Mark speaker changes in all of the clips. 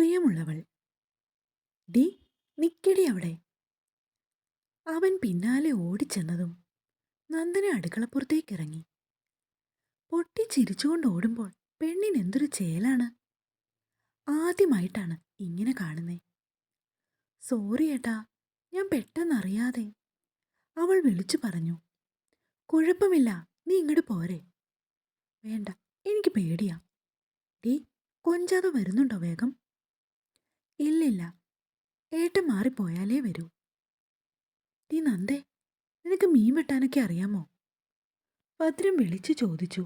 Speaker 1: പ്രിയമുള്ളവൾ. D നിക്കടി അവിടെ. അവൻ പിന്നാലെ ഓടിച്ചെന്നതും നന്ദന അടുക്കളപ്പുറത്തേക്ക് ഇറങ്ങി പൊട്ടി ചിരിച്ചുകൊണ്ട് ഓടുമ്പോൾ പെണ്ണിന് എന്തൊരു ചേലാണ്. ആദ്യമായിട്ടാണ് ഇങ്ങനെ കാണുന്നേ. സോറി ഏട്ടാ ഞാൻ പെട്ടെന്നറിയാതെ. അവൾ വിളിച്ചു പറഞ്ഞു. കുഴപ്പമില്ല നീ ഇങ്ങോട്ട് പോരെ. വേണ്ട എനിക്ക് പേടിയാ. ഡീ കൊഞ്ചാതെ വരുന്നുണ്ടോ വേഗം? ഇല്ലില്ല. ഏട്ടൻ മാറിപ്പോയാലേ വരൂ. നീ നന്ദേ നിനക്ക് മീൻ വെട്ടാനൊക്കെ അറിയാമോ? ഭദ്രം വിളിച്ചു ചോദിച്ചു.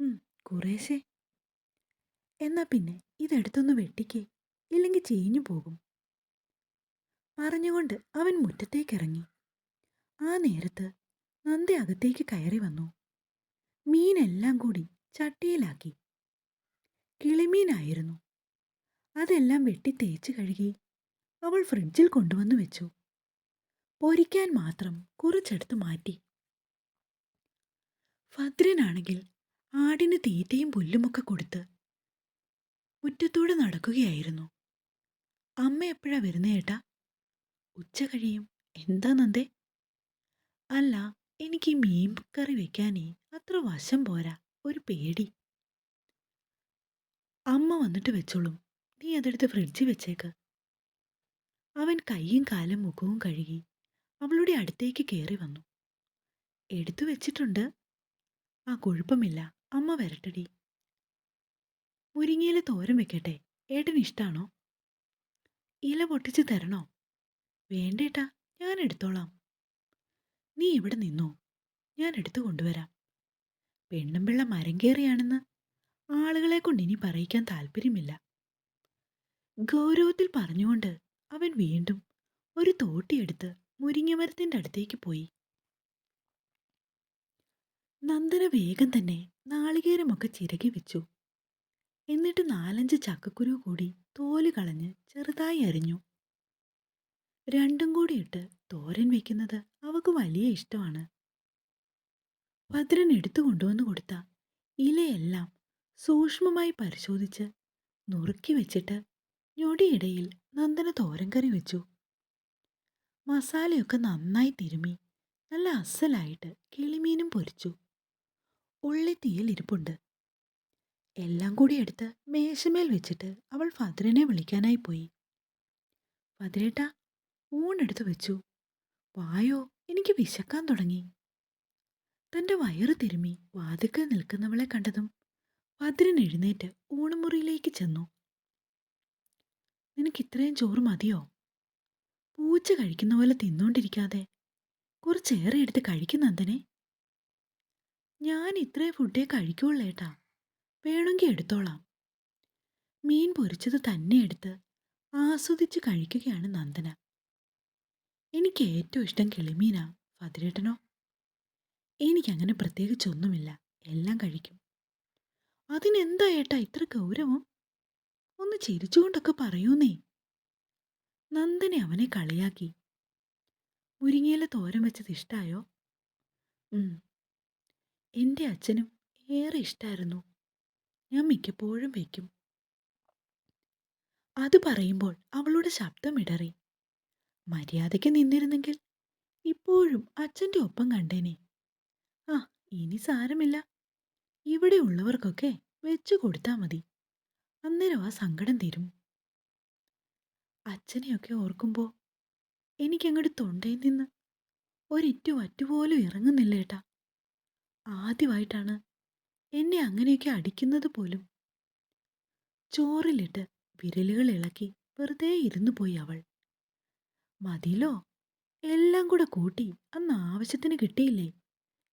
Speaker 1: "ഉം, കുറേശ്ശെ. എന്നാ പിന്നെ ഇതെടുത്തൊന്ന് വെട്ടിക്കേ ഇല്ലെങ്കിൽ ചീഞ്ഞു പോകും. പറഞ്ഞുകൊണ്ട് അവൻ മുറ്റത്തേക്കിറങ്ങി. ആ നേരത്ത് നന്ദി അകത്തേക്ക് കയറി വന്നു. മീനെല്ലാം കൂടി ചട്ടിയിലാക്കി. കിളിമീനായിരുന്നു. അതെല്ലാം വെട്ടി തേച്ച് കഴുകി അവൾ ഫ്രിഡ്ജിൽ കൊണ്ടുവന്നു വെച്ചു. പൊരിക്കാൻ മാത്രം കുറച്ചെടുത്ത് മാറ്റി. ഭദ്രനാണെങ്കിൽ ആടിന് തീറ്റയും പുല്ലുമൊക്കെ കൊടുത്ത് മുറ്റത്തൂടെ നടക്കുകയായിരുന്നു. അമ്മ എപ്പോഴാ വരുന്നേ ഏട്ടാ? ഉച്ച കഴിയും. എന്താ നന്ദേ? അല്ല എനിക്ക് മീൻ കറി വെക്കാനേ അത്ര വശം പോരാ. ഒരു പേടി. അമ്മ വന്നിട്ട് വെച്ചോളും. നീ അതെടുത്ത് ഫ്രിഡ്ജിൽ വെച്ചേക്ക്. അവൻ കൈയും കാലും മുഖവും കഴുകി അവളുടെ അടുത്തേക്ക് കയറി വന്നു. എടുത്തു വെച്ചിട്ടുണ്ട്. ആ കുഴപ്പമില്ല. അമ്മ വരട്ടടി. മുരിങ്ങയില തോരൻ വെക്കട്ടെ. ഏട്ടന് ഇഷ്ടാണോ? ഇല പൊട്ടിച്ച് തരണോ? വേണ്ടേട്ടാ ഞാൻ എടുത്തോളാം. നീ ഇവിടെ നിന്നോ? ഞാൻ എടുത്തു കൊണ്ടുവരാം. പെണ്ണും പിള്ള മരം കയറിയാണെന്ന് ആളുകളെ കൊണ്ട് ഇനി പറയിക്കാൻ താല്പര്യമില്ല. ഗൗരവത്തിൽ പറഞ്ഞുകൊണ്ട് അവൻ വീണ്ടും ഒരു തോട്ടിയെടുത്ത് മുരിങ്ങമരത്തിന്റെ അടുത്തേക്ക് പോയി. നന്ദന വേഗം തന്നെ നാളികേരമൊക്കെ ചിരകി വെച്ചു. എന്നിട്ട് നാലഞ്ച് ചക്കക്കുരു കൂടി തോൽ കളഞ്ഞ് ചെറുതായി അരിഞ്ഞു. രണ്ടും കൂടി ഇട്ട് തോരൻ വെക്കുന്നത് അവക്ക് വലിയ ഇഷ്ടമാണ്. ഭദ്രൻ എടുത്തു കൊണ്ടുവന്നു കൊടുത്ത ഇലയെല്ലാം സൂക്ഷ്മമായി പരിശോധിച്ച് നുറുക്കി വെച്ചിട്ട് ഞൊടിയിടയിൽ നന്ദന തോരൻ കറി വെച്ചു. മസാലയൊക്കെ നന്നായി തിരുമി. നല്ല അസലായിട്ട് കിളിമീനും പൊരിച്ചു. ഉള്ളി തീയിൽ ഇരിപ്പുണ്ട്. എല്ലാം കൂടി എടുത്ത് മേശമേൽ വെച്ചിട്ട് അവൾ ഫദ്രനെ വിളിക്കാനായി പോയി. ഫദ്രേട്ട ഊണെടുത്ത് വെച്ചു. വായോ എനിക്ക് വിശക്കാൻ തുടങ്ങി. തന്റെ വയറ് തിരുമി വാതിക്കൽ നിൽക്കുന്നവളെ കണ്ടതും ഭദ്രൻ എഴുന്നേറ്റ് ഊണുമുറിയിലേക്ക് ചെന്നു. നിനക്ക് ഇത്രയും ചോറ് മതിയോ? പൂച്ച കഴിക്കുന്ന പോലെ തിന്നോണ്ടിരിക്കാതെ കുറച്ചേറെ എടുത്ത് കഴിക്കുന്നതിനെ ഞാൻ ഇത്രയും ഫുഡേ കഴിക്കുള്ളേട്ടാ വേണമെങ്കിൽ എടുത്തോളാം. മീൻ പൊരിച്ചത് തന്നെ എടുത്ത് ആസ്വദിച്ച് കഴിക്കുകയാണ് നന്ദന. എനിക്ക് ഏറ്റവും ഇഷ്ടം കിളിമീനാ ഫതിരേട്ടനോ. എനിക്കങ്ങനെ പ്രത്യേകിച്ചൊന്നുമില്ല. എല്ലാം കഴിക്കും. അതിനെന്താ ഏട്ടാ ഇത്ര ഗൗരവം? ഒന്ന് ചിരിച്ചുകൊണ്ടൊക്കെ പറയൂന്നേ. നന്ദനെ അവനെ കളിയാക്കി. മുരിങ്ങയില തോരൻ വെച്ചത് ഇഷ്ടായോ. എന്റെ അച്ഛനും ഏറെ ഇഷ്ടായിരുന്നു. ഞാൻ മിക്കപ്പോഴും വയ്ക്കും. അത് പറയുമ്പോൾ അവളുടെ ശബ്ദം ഇടറി. മര്യാദയ്ക്ക് നിന്നിരുന്നെങ്കിൽ ഇപ്പോഴും അച്ഛന്റെ ഒപ്പം കണ്ടേനെ. ആ ഇനി സാരമില്ല. ഇവിടെ ഉള്ളവർക്കൊക്കെ വെച്ചു കൊടുത്താൽ മതി. അന്നേരം ആ സങ്കടം തീരും. അച്ഛനെയൊക്കെ ഓർക്കുമ്പോൾ എനിക്കങ്ങോട്ട് തൊണ്ടയിൽ നിന്ന് ഒരിറ്റു വറ്റുപോലും ഇറങ്ങുന്നില്ല ഏട്ടാ. ആദ്യമായിട്ടാണ് എന്നെ അങ്ങനെയൊക്കെ അടിക്കുന്നത് പോലും. ചോറിലിട്ട് വിരലുകൾ ഇളക്കി വെറുതെ ഇരുന്നു പോയി അവൾ. മതിലോ? എല്ലാം കൂടെ കൂട്ടി അന്ന് ആവശ്യത്തിന് കിട്ടിയില്ലേ?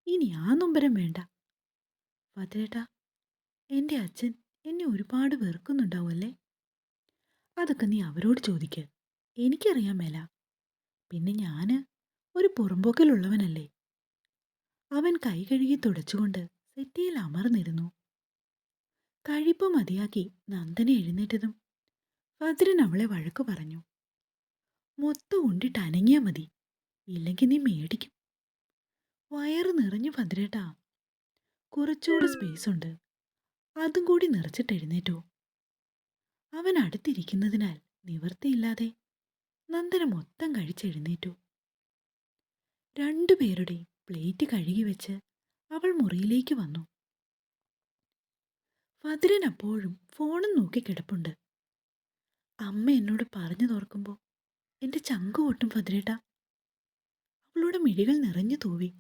Speaker 1: ഇനി ആ നൊമ്പരം വേണ്ട. ഭദ്രേട്ടാ എന്റെ അച്ഛൻ എന്നെ ഒരുപാട് വെറുക്കുന്നുണ്ടാവുമല്ലേ അതൊക്കെ നീ അവരോട് ചോദിക്ക്. എനിക്കറിയാൻ മേല. പിന്നെ ഞാൻ ഒരു പുറമ്പോക്കലുള്ളവനല്ലേ അവൻ കൈ കഴുകി തുടച്ചുകൊണ്ട് സെറ്റിയിൽ അമർന്നിരുന്നു. കഴിപ്പ് മതിയാക്കി നന്ദനെ എഴുന്നേറ്റതും ഭദ്രൻ അവളെ വഴക്കു പറഞ്ഞു. മൊത്തം ഉണ്ടിട്ട് അനങ്ങിയാ മതി. ഇല്ലെങ്കിൽ നീ മേടിക്കും. വയറ് നിറഞ്ഞു ഭദ്രേട്ടാ കുറച്ചുകൂടെ സ്പേസ് ഉണ്ട്. അതും കൂടി നിറച്ചിട്ട് എഴുന്നേറ്റു. അവൻ അടുത്തിരിക്കുന്നതിനാൽ നിവർത്തിയില്ലാതെ നന്ദന മൊത്തം കഴിച്ചെഴുന്നേറ്റു രണ്ടുപേരുടെയും പ്ലേറ്റ് കഴുകി വെച്ച് അവൾ മുറിയിലേക്ക് വന്നു. ഫതിരൻ അപ്പോഴും ഫോണും നോക്കി കിടപ്പുണ്ട്. അമ്മ എന്നോട് പറഞ്ഞു തോർക്കുമ്പോൾ എന്റെ ചങ്കു പൊട്ടും ഫതിരേട്ട. അവളുടെ മിഴികൾ നിറഞ്ഞു തൂവി.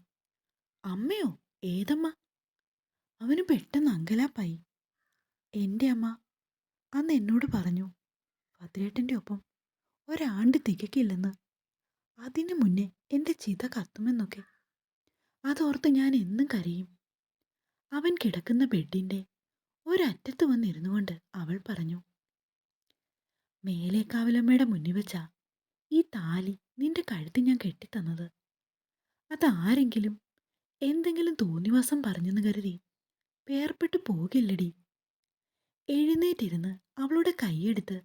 Speaker 1: അമ്മയോ ഏതമ്മ? അവന് പെട്ടെന്ന് അങ്കലാപ്പായി. എന്റെ അമ്മ അന്ന് എന്നോട് പറഞ്ഞു ഭദ്രേട്ടന്റെ ഒപ്പം ഒരാണ്ട് തികക്കില്ലെന്ന് അതിനു മുന്നേ എന്റെ ചിത കത്തുമെന്നൊക്കെ. അതോർത്ത് ഞാൻ എന്നും കരയും. അവൻ കിടക്കുന്ന ബെഡിന്റെ ഒരറ്റത്ത് വന്നിരുന്നു കൊണ്ട് അവൾ പറഞ്ഞു മേലേക്കാവലമ്മയുടെ മുന്നിൽ വെച്ചാ ഈ താലി നിന്റെ കഴുത്ത് ഞാൻ കെട്ടിത്തന്നത്. അതാരെങ്കിലും എന്തെങ്കിലും തോന്നിവാസം പറഞ്ഞെന്ന് കരുതി പേർപ്പെട്ടു പോകില്ലടി. എഴുന്നേറ്റിരുന്ന് അവളുടെ കൈയെടുത്ത്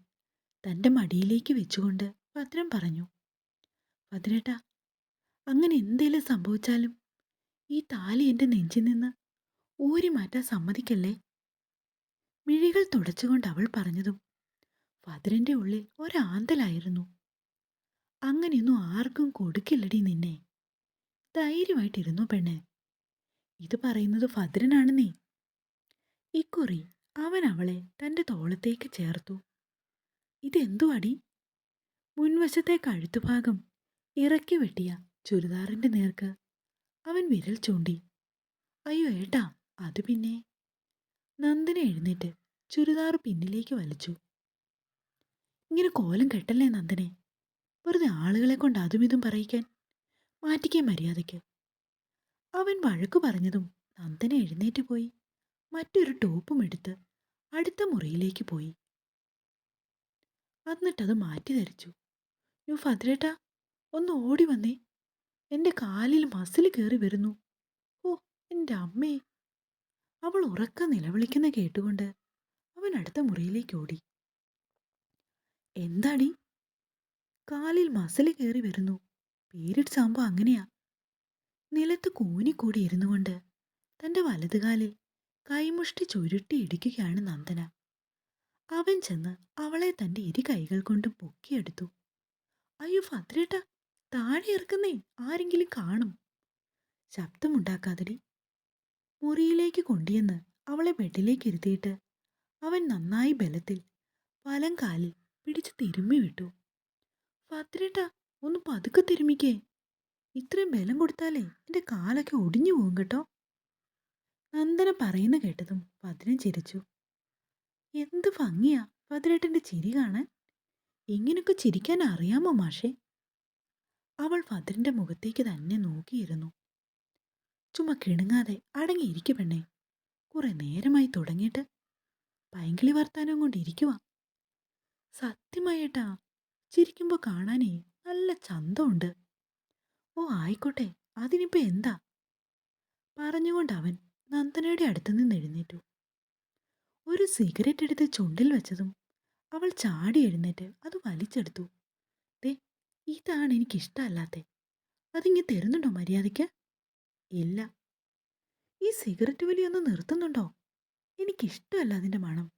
Speaker 1: തന്റെ മടിയിലേക്ക് വെച്ചുകൊണ്ട് ഭദ്രൻ പറഞ്ഞു ഭദ്രേട്ട അങ്ങനെ എന്തേലും സംഭവിച്ചാലും ഈ താലി എന്റെ നെഞ്ചിൽ നിന്ന് ഊരി മാറ്റാൻ സമ്മതിക്കല്ലേ? മിഴികൾ തുടച്ചുകൊണ്ട് അവൾ പറഞ്ഞതും ഭദ്രന്റെ ഉള്ളിൽ ഒരാന്തലായിരുന്നു. അങ്ങനെയൊന്നും ആർക്കും കൊടുക്കില്ലടി നിന്നെ. ധൈര്യമായിട്ടിരുന്നു പെണ്ണ്. ഇത് പറയുന്നത് ഭദ്രനാണെന്നേ ഇക്കുറി അവൻ അവളെ തന്റെ തോളത്തേക്ക് ചേർത്തു. ഇതെന്തു അടി മുൻവശത്തെ കഴുത്തുഭാഗം ഇറക്കി വെട്ടിയ ചുരിദാറിന്റെ നേർക്ക്. അവൻ വിരൽ ചൂണ്ടി. അയ്യോ ഏട്ടാ അത് പിന്നെ? നന്ദന എഴുന്നേറ്റ് ചുരിദാർ പിന്നിലേക്ക് വലിച്ചു. ഇങ്ങനെ കോലം കെട്ടല്ലേ നന്ദനെ? വെറുതെ ആളുകളെ കൊണ്ട് അതും ഇതും പറയിക്കാൻ മാറ്റിക്കാൻ മര്യാദയ്ക്ക്. അവൻ വഴക്കു പറഞ്ഞതും നന്ദന എഴുന്നേറ്റ് പോയി. മറ്റൊരു ടോപ്പും എടുത്ത് അടുത്ത മുറിയിലേക്ക് പോയി. എന്നിട്ടത് മാറ്റി ധരിച്ചു. യു ഭദ്രേട്ടാ ഒന്ന് ഓടി വന്നേ. എന്റെ കാലിൽ മസിൽ കയറി വരുന്നു. ഓ എന്റെ അമ്മേ. അവൾ ഉറക്ക നിലവിളിക്കുന്ന കേട്ടുകൊണ്ട് അവൻ അടുത്ത മുറിയിലേക്ക് ഓടി. എന്താടി? കാലിൽ മസിൽ കയറി വരുന്നു. പീരിയഡ്സ് ആകുമ്പോൾ അങ്ങനെയാ. നിലത്ത് കൂനിക്കൂടി ഇരുന്നു കൊണ്ട് തന്റെ വലതുകാലിൽ കൈമുഷ്ടി ചുരുട്ടി ഇടിക്കുകയാണ് നന്ദന. അവൻ ചെന്ന് അവളെ തന്റെ ഇരു കൈകൾ കൊണ്ട് പൊക്കിയെടുത്തു. അയ്യോ ഭദ്രേട്ട താഴെ ഇറക്കുന്നേ ആരെങ്കിലും കാണും. ശബ്ദമുണ്ടാക്കാതടി. മുറിയിലേക്ക് കൊണ്ടുവന്ന് അവളെ ബെഡിലേക്ക് ഇരുത്തിയിട്ട് അവൻ നന്നായി ബലത്തിൽ വലം കാലിൽ പിടിച്ച് തിരുമ്മി വിട്ടു. ഭദ്രേട്ട ഒന്ന് പതുക്കെ തിരുമിക്കേ ഇത്രയും ബലം കൊടുത്താലേ എന്റെ കാലൊക്കെ ഒടിഞ്ഞു പോകും കേട്ടോ. നന്ദന പറയുന്ന കേട്ടതും ഭദ്രൻ ചിരിച്ചു. എന്ത് ഭംഗിയാ ഭദ്രേട്ടന്റെ ചിരി കാണാൻ? ഇങ്ങനൊക്കെ ചിരിക്കാൻ അറിയാമോ മാഷേ? അവൾ ഭദ്രന്റെ മുഖത്തേക്ക് തന്നെ നോക്കിയിരുന്നു. ചുമ്മാ കിണുങ്ങാതെ അടങ്ങിയിരിക്കു പെണ്ണേ. കുറെ നേരമായി തുടങ്ങിയിട്ട് പൈങ്കിളി വർത്താനം കൊണ്ടിരിക്കുവാ സത്യമായിട്ടാ ചിരിക്കുമ്പോൾ കാണാനേ നല്ല ചന്തമുണ്ട്. ഓ ആയിക്കോട്ടെ അതിനിപ്പോ എന്താ? പറഞ്ഞുകൊണ്ട് അവൻ നന്ദനയുടെ അടുത്ത് നിന്ന് എഴുന്നേറ്റു. ഒരു സിഗരറ്റ് എടുത്ത് ചുണ്ടിൽ വെച്ചതും അവൾ ചാടി എഴുന്നേറ്റ് അത് വലിച്ചെടുത്തു. ദേ ഇതാണ് എനിക്കിഷ്ടമല്ലാത്ത. അതിങ്ങി തരുന്നുണ്ടോ മര്യാദയ്ക്ക്? ഇല്ല. ഈ സിഗരറ്റ് വലി ഒന്ന് നിർത്തുന്നുണ്ടോ? എനിക്കിഷ്ടമല്ല അതിന്റെ മണം.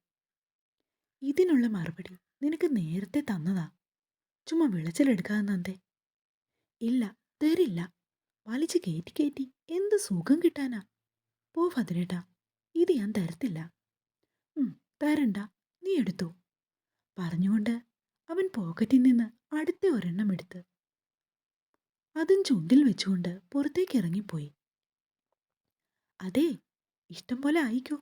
Speaker 1: ഇതിനുള്ള മറുപടി നിനക്ക് നേരത്തെ തന്നതാ. ചുമ്മാ വിളച്ചിലെടുക്കാതെ ഇല്ല തരില്ല. വലിച്ച് കയറ്റി കയറ്റി എന്ത് സുഖം കിട്ടാനാ? പോ ഫതിനേട്ടാ ഇത് ഞാൻ തരത്തില്ല. തരണ്ട നീ എടുത്തു. പറഞ്ഞുകൊണ്ട് അവൻ പോക്കറ്റിൽ നിന്ന് അടുത്ത ഒരെണ്ണം എടുത്ത് അതും ചുണ്ടിൽ വെച്ചുകൊണ്ട് പുറത്തേക്ക് ഇറങ്ങിപ്പോയി. അതെ ഇഷ്ടം പോലെ ആയിക്കോ.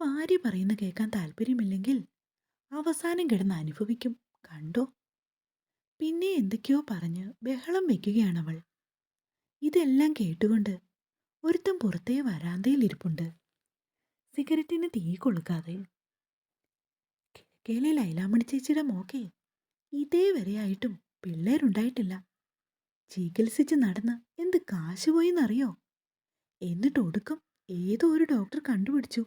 Speaker 1: ഭാര്യ പറയുന്ന കേൾക്കാൻ താല്പര്യമില്ലെങ്കിൽ അവസാനം കിടന്ന് അനുഭവിക്കും കണ്ടോ? പിന്നെ എന്തൊക്കെയോ പറഞ്ഞ് ബഹളം വെക്കുകയാണവൾ. ഇതെല്ലാം കേട്ടുകൊണ്ട് ഒരുത്തൻ പുറത്തേ വരാന്തയിൽ ഇരിപ്പുണ്ട്. സിഗരറ്റിന് തീ കൊളുക്കാതെ. കിഴക്കേലെ ലൈലാമണി ചേച്ചിയുടെ മോക്കെ ഇതേ വരെയായിട്ടും പിള്ളേരുണ്ടായിട്ടില്ല. ചികിത്സിച്ച് നടന്ന് എന്ത് കാശ് പോയിന്നറിയോ? എന്നിട്ട് ഒടുക്കം ഏതോ ഒരു ഡോക്ടർ കണ്ടുപിടിച്ചു.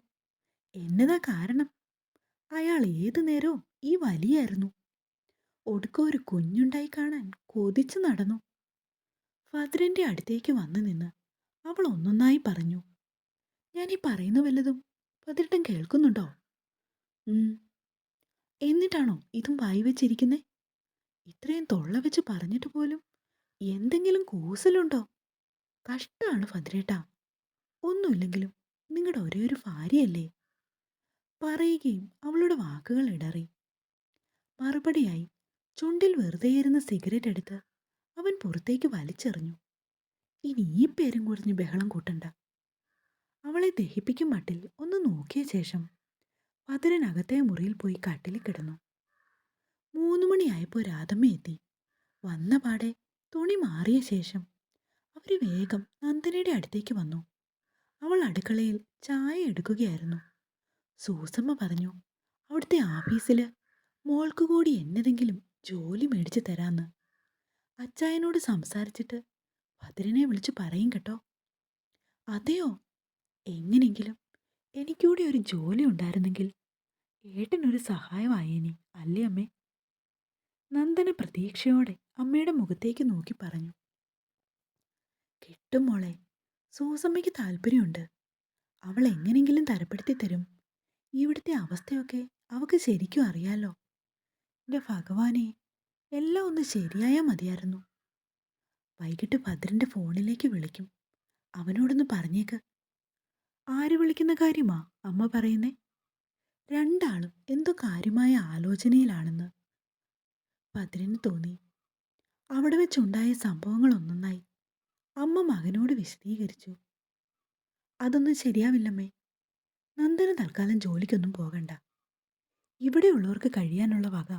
Speaker 1: എന്നതാ കാരണം? അയാൾ ഏതു നേരവും ഈ വലിയായിരുന്നു. ഒടുക്കം ഒരു കുഞ്ഞുണ്ടായി കാണാൻ കൊതിച്ചു നടന്നു. ഫദ്രന്റെ അടുത്തേക്ക് വന്നു നിന്ന് അവൾ ഒന്നൊന്നായി പറഞ്ഞു. ഈ പറയുന്ന വല്ലതും പതിട്ടും കേൾക്കുന്നുണ്ടോ? എന്നിട്ടാണോ ഇതും വായി വെച്ചിരിക്കുന്നേ? ഇത്രയും തൊള്ള വെച്ച് പറഞ്ഞിട്ട് പോലും എന്തെങ്കിലും കൂസലുണ്ടോ? കഷ്ടമാണ് ഭദ്രേട്ട ഒന്നുമില്ലെങ്കിലും നിങ്ങളുടെ ഒരേ ഒരു ഭാര്യയല്ലേ? പറയുകയും അവളുടെ വാക്കുകൾ ഇടറി. മറുപടിയായി ചുണ്ടിൽ വെറുതെയിരുന്ന സിഗരറ്റ് എടുത്ത് അവൻ പുറത്തേക്ക് വലിച്ചെറിഞ്ഞു. ഇനി ഈ പേരും കുറഞ്ഞ് ബഹളം കൂട്ടണ്ട. അവളെ ദഹിപ്പിക്കും മട്ടിൽ ഒന്ന് നോക്കിയ ശേഷം ഭദ്രനകത്തെ മുറിയിൽ പോയി കട്ടിൽ കിടന്നു. മൂന്ന് മണിയായപ്പോൾ രാധമ്മ എത്തി. വന്ന പാടെ തുണി മാറിയ ശേഷം അവർ വേഗം നന്ദനയുടെ അടുത്തേക്ക് വന്നു. അവൾ അടുക്കളയിൽ ചായ എടുക്കുകയായിരുന്നു. സൂസമ്മ പറഞ്ഞു അവിടുത്തെ ആഫീസിൽ മോൾക്ക് കൂടി എന്നതെങ്കിലും ജോലി മേടിച്ചു തരാന്ന്. അച്ചായനോട് സംസാരിച്ചിട്ട് ഭദ്രനെ വിളിച്ച് പറയും കേട്ടോ. അതെയോ? എങ്ങനെങ്കിലും എനിക്കൂടെ ഒരു ജോലി ഉണ്ടായിരുന്നെങ്കിൽ ഏട്ടനൊരു സഹായമായേനെ അല്ലേ അമ്മേ? നന്ദന പ്രതീക്ഷയോടെ അമ്മയുടെ മുഖത്തേക്ക് നോക്കി പറഞ്ഞു. കിട്ടും മോളെ സൂസമ്മയ്ക്ക് താല്പര്യമുണ്ട്. അവൾ എങ്ങനെങ്കിലും തരപ്പെടുത്തി തരും. ഇവിടുത്തെ അവസ്ഥയൊക്കെ അവക്ക് ശരിക്കും അറിയാലോ. എന്റെ ഭഗവാനെ എല്ലാം ഒന്ന് ശരിയായാൽ മതിയായിരുന്നു. വൈകിട്ട് ഭദ്രന്റെ ഫോണിലേക്ക് വിളിക്കും. അവനോടൊന്ന് പറഞ്ഞേക്ക്. ആര് വിളിക്കുന്ന കാര്യമാ? അമ്മ പറയുന്നേ. രണ്ടാളും എന്തോ കാര്യമായ ആലോചനയിലാണെന്ന്. ഭദ്രന് തോന്നി. അവിടെ വെച്ചുണ്ടായ സംഭവങ്ങളൊന്നൊന്നായി അമ്മ മകനോട് വിശദീകരിച്ചു. അതൊന്നും ശരിയാവില്ലമ്മേ. നന്ദന തൽക്കാലം ജോലിക്കൊന്നും പോകണ്ട. ഇവിടെയുള്ളവർക്ക് കഴിയാനുള്ള വക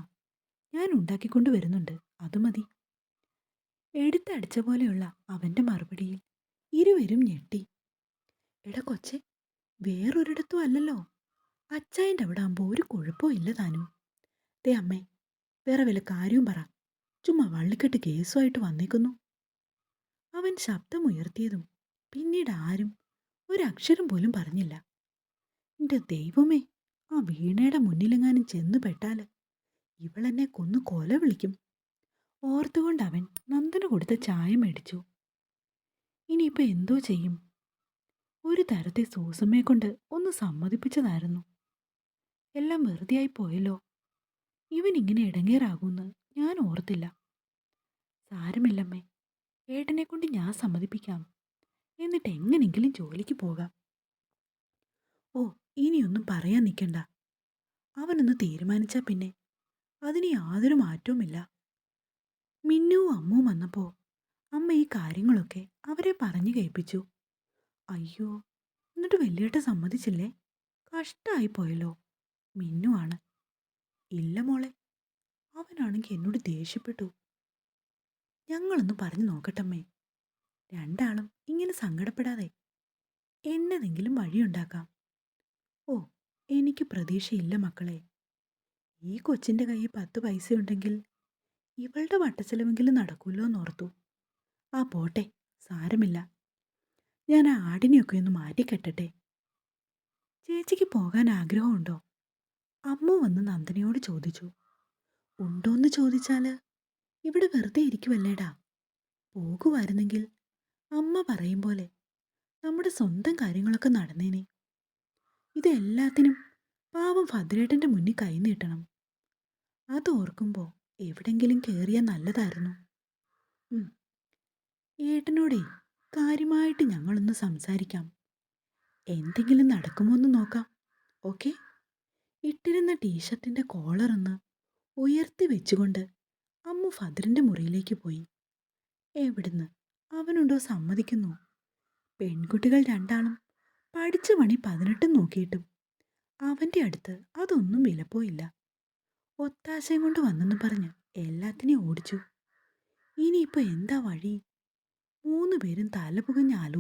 Speaker 1: ഞാൻ ഉണ്ടാക്കിക്കൊണ്ട് വരുന്നുണ്ട്. അത് മതി. എടുത്തടിച്ച പോലെയുള്ള അവന്റെ മറുപടിയിൽ ഇരുവരും ഞെട്ടി. എടാ കൊച്ചെ വേറൊരിടത്തും അല്ലല്ലോ. അച്ചായന്റെ അവിടെ ആകുമ്പോൾ ഒരു കുഴപ്പവും ഇല്ല താനും. ദേ അമ്മേ വേറെ വല്ല കാര്യവും പറ. ചുമ്മാ വള്ളിക്കെട്ട് കേസുമായിട്ട് വന്നേക്കുന്നു. അവൻ ശബ്ദമുയർത്തിയതും പിന്നീട് ആരും ഒരക്ഷരം പോലും പറഞ്ഞില്ല. എന്റെ ദൈവമേ ആ വീണയുടെ മുന്നിലെങ്ങാനും ചെന്നു പെട്ടാൽ ഇവളെന്നെ കൊന്നു കൊല വിളിക്കും. ഓർത്തുകൊണ്ട് അവൻ നന്ദന കൊടുത്ത ചായ മേടിച്ചു. ഇനിയിപ്പോൾ എന്തോ ചെയ്യും? ഒരു തരത്തെ സൂസമ്മയെ കൊണ്ട് ഒന്ന് സമ്മതിപ്പിച്ചതായിരുന്നു. എല്ലാം വെറുതെയായി പോയല്ലോ. ഇവൻ ഇങ്ങനെ ഇടങ്ങേറാകുമെന്ന് ഞാൻ ഓർത്തില്ല. സാരമില്ലമ്മേ ഏട്ടനെ കൊണ്ട് ഞാൻ സമ്മതിപ്പിക്കാം. എന്നിട്ട് എങ്ങനെങ്കിലും ജോലിക്ക് പോകാം. ഓ ഇനിയൊന്നും പറയാൻ നിൽക്കണ്ട. അവനൊന്ന് തീരുമാനിച്ചാൽ പിന്നെ. അതിന് യാതൊരു മാറ്റവുമില്ല. മിന്നുവും അമ്മുവും വന്നപ്പോൾ അമ്മ ഈ കാര്യങ്ങളൊക്കെ അവരെ പറഞ്ഞു കേൾപ്പിച്ചു. അയ്യോ എന്നിട്ട് വലിയേട്ട സമ്മതിച്ചില്ലേ? കഷ്ടായി പോയല്ലോ. മിന്നുവാണ് ഇല്ല മോളെ അവനാണെങ്കിൽ എന്നോട് ദേഷ്യപ്പെട്ടു. ഞങ്ങളൊന്ന് പറഞ്ഞു നോക്കട്ടമ്മേ. രണ്ടാളും ഇങ്ങനെ സങ്കടപ്പെടാതെ എന്നതെങ്കിലും വഴിയുണ്ടാക്കാം. ഓ എനിക്ക് പ്രതീക്ഷയില്ല മക്കളെ. ഈ കൊച്ചിന്റെ കയ്യിൽ പത്ത് പൈസ ഉണ്ടെങ്കിൽ ഇവളുടെ വട്ടച്ചെലവെങ്കിലും നടക്കുമല്ലോ എന്നോർത്തു ആ പോട്ടെ സാരമില്ല. ഞാൻ ആ ആടിനെയൊക്കെ ഒന്ന് മാറ്റിക്കെട്ടട്ടെ. ചേച്ചിക്ക് പോകാൻ ആഗ്രഹമുണ്ടോ? അമ്മ വന്ന് നന്ദനയോട് ചോദിച്ചു. ഉണ്ടോന്ന് ചോദിച്ചാൽ ഇവിടെ വെറുതെ ഇരിക്കുവല്ലേടാ. പോകുമായിരുന്നെങ്കിൽ അമ്മ പറയും പോലെ നമ്മുടെ സ്വന്തം കാര്യങ്ങളൊക്കെ നടന്നേനെ. ഇതെല്ലാത്തിനും പാവം ഭദ്രേട്ടന്റെ മുന്നിൽ കൈ നീട്ടണം അത് ഓർക്കുമ്പോൾ എവിടെങ്കിലും കയറിയാൽ നല്ലതായിരുന്നു. ഏട്ടനോടെ കാര്യമായിട്ട് ഞങ്ങളൊന്ന് സംസാരിക്കാം. എന്തെങ്കിലും നടക്കുമോ എന്ന് നോക്കാം ഓക്കെ? ഇട്ടിരുന്ന ടീഷർട്ടിന്റെ കോളറൊന്ന് ഉയർത്തി വെച്ചുകൊണ്ട് അമ്മു ഫദറിന്റെ മുറിയിലേക്ക് പോയി. എവിടുന്ന്? അവനുണ്ടോ സമ്മതിക്കുന്നു. പെൺകുട്ടികൾ രണ്ടാളും പഠിച്ച പണി പതിനെട്ടും നോക്കിയിട്ടും. അവന്റെ അടുത്ത് അതൊന്നും വിലപ്പോയില്ല. ഒത്താശയും കൊണ്ട് വന്നെന്ന് പറഞ്ഞ്. എല്ലാത്തിനെയും ഓടിച്ചു. ഇനിയിപ്പോൾ എന്താ വഴി? മൂന്ന് പേരും തലപുകഞ്ഞ് ആലോചിച്ചു